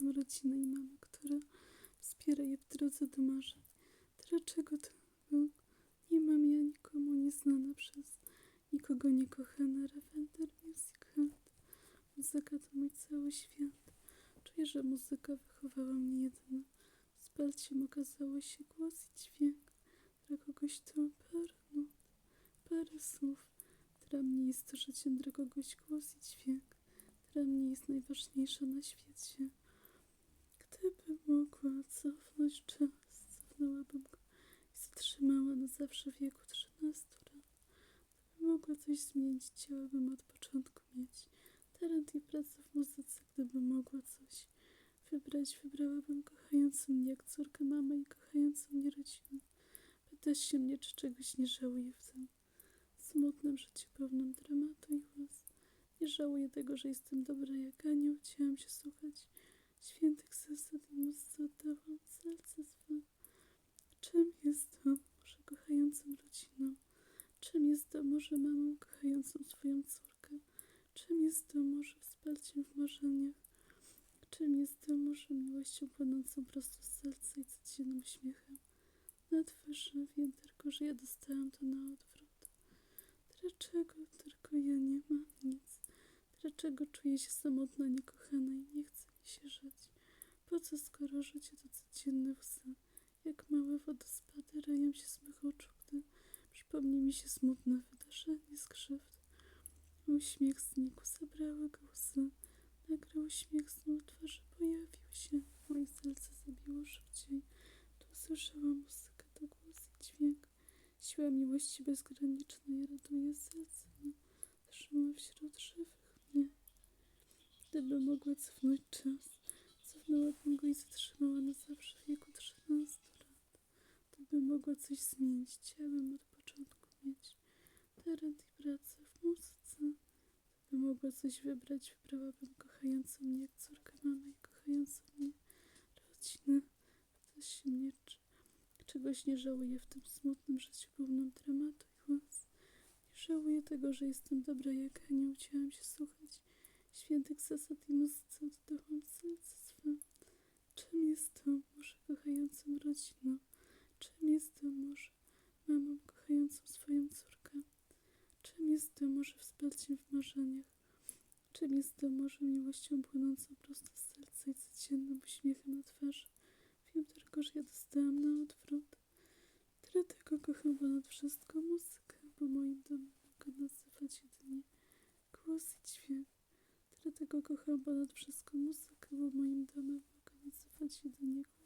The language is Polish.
kochającą rodzinę i mamę, która wspiera je w drodze do marzeń. Dlaczego to był? Nie mam ja nikomu nieznana przez nikogo niekochana. Ravender Music Hand. Muzyka to mój cały świat. Czuję, że muzyka wychowała mnie jedyna. Wsparciem okazało się głos i dźwięk. Dla kogoś to parę nut, parę słów. Dla mnie jest to życiem, dla kogoś głos i dźwięk. Dla mnie jest najważniejsza na świecie. Gdybym mogła cofnąć czas, cofnęłabym go i zatrzymała na zawsze w wieku 13 lat. Gdybym mogła coś zmienić, chciałabym od początku mieć talent i pracę w muzyce. Gdybym mogła coś wybrać, wybrałabym kochającą mnie jak córkę mamę i kochającą mnie rodzinę. Pytasz się mnie, czy czegoś nie żałuję w tym smutnym życiu pełnym dramatu i łez. Nie żałuję tego, że jestem dobra jak anioł. Chciałam się słuchać świętych zasad i muzyce oddałam serce swe. Czym jest to? Może kochającą rodziną? Czym jest to? Może mamą kochającą swoją córkę? Czym jest to? Może wsparciem w marzeniach? Czym jest to? Może miłością płynącą prosto z serca i codziennym uśmiechem? Na twarzy wiem tylko, że ja dostałam to na odwrót. Dlaczego tylko ja nie mam nic? Dlaczego czuję się samotna, niekochana i nie chce mi się żyć? Po co, skoro życie to codzienne łzy? Jak małe wodospady rają się z mych oczu, gdy przypomni mi się smutne wydarzenie z krzywd. Uśmiech znikł, zabrały go łzy. Nagle uśmiech znów twarzy pojawił się. Moje serce zabiło szybciej. Tu usłyszałam muzykę, to głos i dźwięk. Siła miłości bezgranicznej raduje serce. Trzyma wśród żywych mnie. Gdybym mogła cofnąć czas, cofnęłabym go i zatrzymała na zawsze w wieku 13 lat. Gdybym mogła coś zmienić, chciałabym od początku mieć talent i pracę w muzyce. Gdybym mogła coś wybrać, wybrałabym kochającą mnie jak córkę mamy i kochającą mnie rodzinę. Się mnie, czegoś nie żałuję w tym smutnym życiu pełnym dramatu i łez. Nie żałuję tego, że jestem dobra jak anioł. Chciałam się słuchać świętych zasad i muzyce oddałam serce swe. Czym jest to? Może kochającą rodziną? Czym jest to? Może mamą kochającą swoją córkę? Czym jest to? Może wsparciem w marzeniach? Czym jest to? Może miłością płynącą prosto z serca i codziennym uśmiechem na twarzy? Wiem tylko, że ja dostałam na odwrót. Dlatego kocham ponad wszystko muzykę, bo moim domem mogę nazywać jedynie głos i dźwięk. Dlatego kocham ponad wszystko muzykę, bo moim domem mogę nazywać jedynie głos